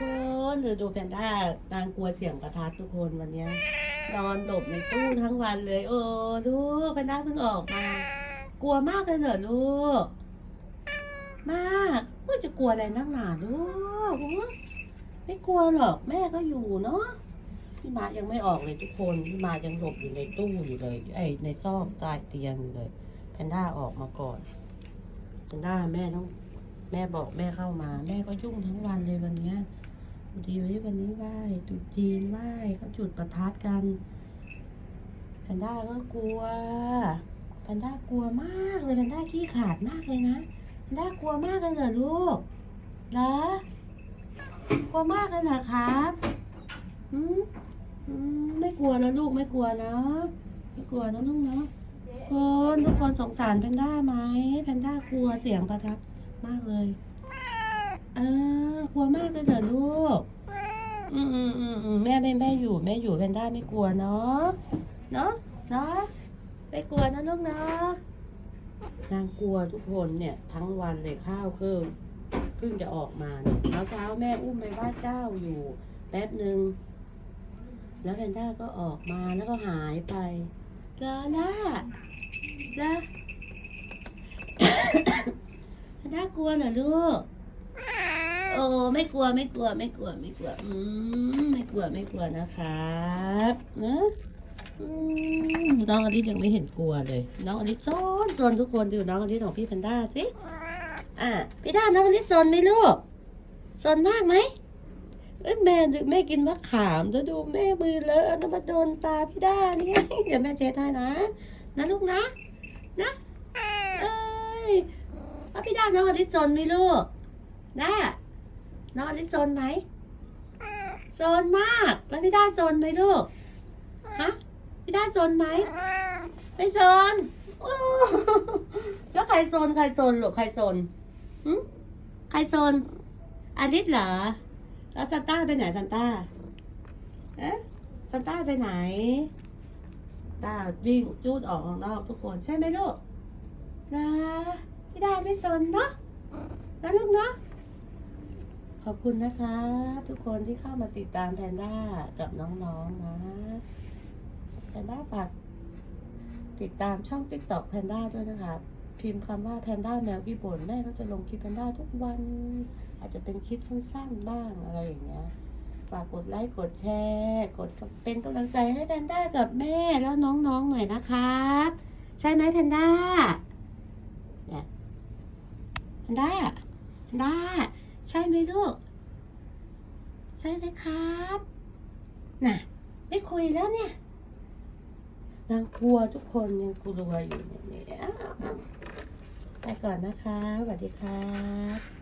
คนดูดูแพนด้านางกลัวเสียงประทัดทุกคนวันนี้นอนหลบในตู้ทั้งวันเลย โอ้ลูกแพนด้าเพิ่งออกมา กลัวมากเลยเหรอลูก มากว่าจะกลัวอะไรนักหนาลูกไม่กลัวหรอกแม่ก็อยู่เนาะพี่มายังไม่ออกเลยทุกคนพี่มายังหลบอยู่ในตู้อยู่เลยไอ้ในซอกใต้เตียงอยู่เลย แพนด้าออกมาก่อนแพนด้าแม่ต้องแม่บอกแม่เข้ามา แม่ก็ยุ่งทั้งวันเลยวันเนี้ย ดีวันนี้วันนี้ไหว้จุดจีนไหว้เขาจุดประทัดกันแพนด้าก็กลัวแพนด้ากลัวมากเลยแพนด้าขี้ขาดมากเลยนะแพนด้ากลัวมากเลยเหรอลูกเหรอกลัวมากเลยเหรอครับอืมไม่กลัวแล้วลูกไม่กลัวนะไม่กลัวนะลูกเนาะคนทุกคนสงสารแพนด้าไหมแพนด้ากลัวเสียงประทัดมากเลย อ่ากลัวมากเลยเหรอลูก อืมอืมอืมอืมแม่ไม่แม่อยู่แม่อยู่แพนด้าไม่กลัวเนาะ เนาะเนาะไม่กลัวนะลูกเนาะนางกลัวทุกคนเนี่ย ทั้งวันเลยข้าวเครื่องเพิ่งจะออกมาเนี่ยเช้าเช้าแม่อุ้มไปไหว้เจ้าอยู่แป๊บหนึ่งแล้วแพนด้าก็ออกมาแล้วก็หายไปลาล่าลาน่ากลัวเหรอลูก โอ้ไม่กลัวไม่กลัวไม่กลัวไม่กลัว อืมไม่กลัวไม่กลัวนะครับนะอืมน้องอลิสยังไม่เห็นกลัวเลย น้องอลิสโซนโซนทุกคนดูน้องอลิสของพี่แพนด้าสิอะพี่ด้าน้องอลิสโซนไหมลูกโซนมากไหมเอ้แม่ดูแม่กินมะขามจะดูแม่มือเลอะนะมาโดนตาพี่ด้านี่เดี๋ยวแม่เช็ดให้นะนะลูกนะ นะเอ้ยพี่ด้าน้องอลิซซนไหมลูกด้า น้องอลิซซนไหมโซนมาก แล้วพี่ด้าโซนไหมลูก ฮะ พี่ด้าโซนไหมไม่โซนโอ้แล้วใครโซนใครโซนลูกใครโซนหึใครโซนอลิซเหรอ แล้วซันต้าไปไหนซันต้า เอ๊ะซันต้าไปไหนตาวิ่งจูดออกข้างนอกทุกคนใช่ไหมลูกนะพี่ดาไม่สนเนาะนะลูกเนาะ ขอบคุณนะคะทุกคนที่เข้ามาติดตามแพนด้ากับน้องๆนะแพนด้าฝากติดตามช่องติ๊กต็อกแพนด้าด้วยนะคะพิมพ์คำว่าแพนด้าแมวกี่บ่นแม่ก็จะลงคลิปแพนด้าทุกวัน อาจจะเป็นคลิปสั้นๆบ้างอะไรอย่างเงี้ยฝากกดไลค์กดแชร์กดเป็นกำลังใจให้แพนด้ากับแม่แล้วน้องๆหน่อยนะครับ ใช่ไหมแพนด้าแพนด้าแพนด้า ใช่ไหมลูก ใช่ไหมครับน่ะ ไม่คุยแล้วเนี่ยนางกลัวทุกคนยังกลัวอยู่เนี่ยเนี่ยอ้าวอ้าวไปก่อนนะคะสวัสดีครับ